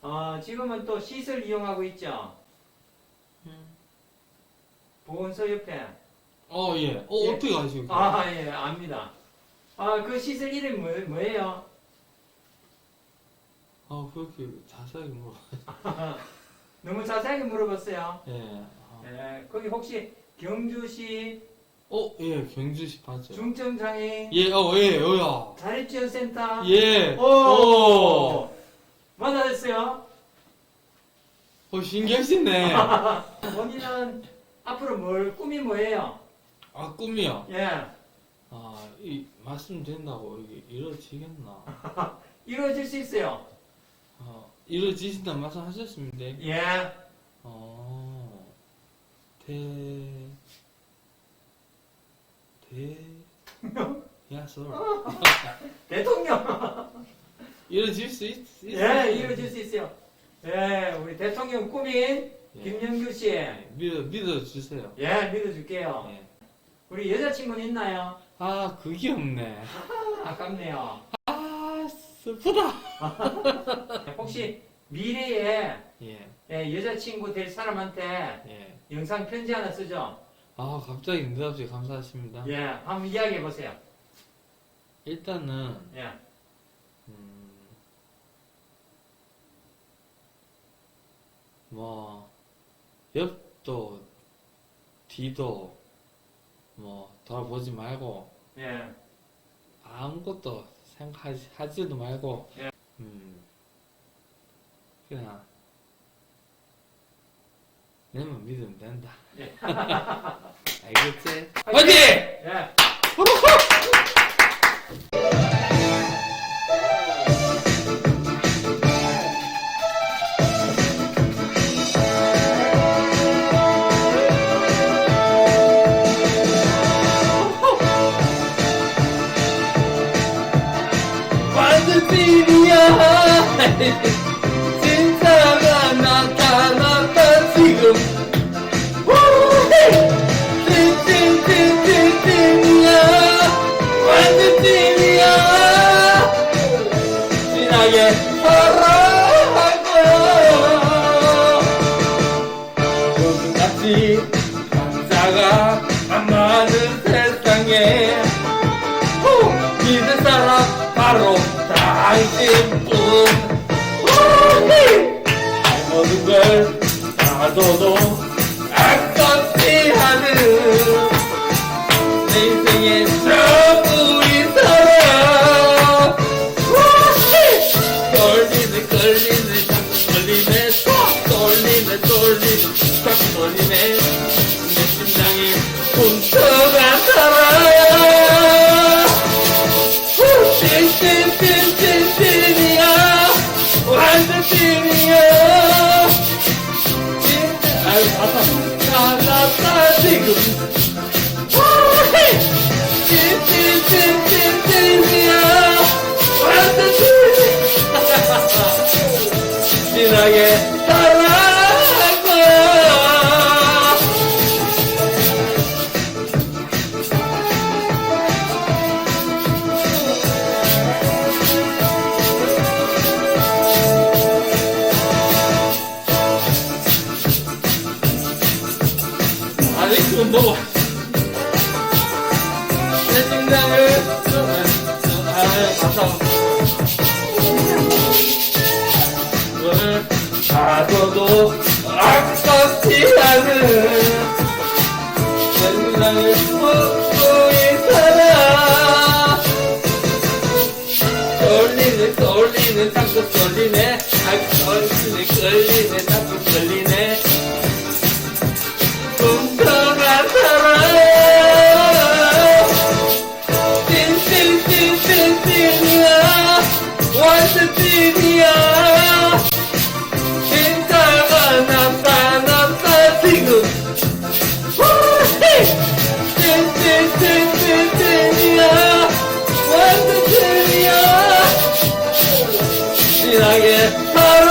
어, 지금은 또 시설 이용하고 있죠. 보건소 옆에. 어, 예. 어, 예. 어떻게 아시고? 아, 예, 압니다. 아, 그 시설 이름이 뭐, 뭐예요? 아, 그렇게 자세하게 물어. 너무 자세하게 물어봤어요. 예. 아. 예, 거기 혹시 경주시 어, 예, 경주시 맞죠? 중증장애인 예, 어, 예, 어야. 자립지원센터 예. 오! 오. 맞아졌어요? 어, 신기하시네. 본인은 앞으로 뭘 꿈이 뭐예요? 아, 꿈이요. 예, 아, 이 말씀드린다고 이게 이루어지겠나? 이루어질 수 있어요. 어, 이루어지신다는 말씀하셨습니다. 예, 어, 대, 대, 야설. 대통령. 이루어질 수 있, 있 예, 이루어질 수 있어요. 예, 우리 대통령 꿈인 예. 김영규 씨. 믿어, 믿어주세요. 예, 믿어줄게요. 예. 우리 여자친구는 있나요? 아, 그게 없네. 아깝네요. 아, 슬프다. 혹시 미래에 예, 예, 여자친구 될 사람한테 예. 영상 편지 하나 쓰죠? 아, 갑자기 느닷없이 감사하십니다. 예, 한번 이야기해 보세요. 일단은, 예, 음, 뭐, 옆도, 뒤도, 뭐, 돌아보지 말고, 예, 아무것도 생각하지, 하지도 말고, 예. 음, 그냥, 내만 믿으면 된다. 예. 알겠지? 화이팅! 예. 찐이야. 진짜가 나타났다 지금. 찐찐찐찐찐이야. 완전 찐이야. 진하게 사랑할 거야. 요즘같이 남자가 안 많은 세상에. 후! 믿을 사람 바로 당신뿐 우리! 모 찐 아유 아파 그건 먹어 내 심장을 감사합니다. 널 가둬도 아깝지 않은 내 심장을 묻고 있잖아. 떨리네 떨리네 자꾸 떨리네. 아 떨리네 끌리네 원스틴이야. 진짜가 나빠 나빠 지금 찐찐찐찐찐이야. 원스틴이야. 진하게 하루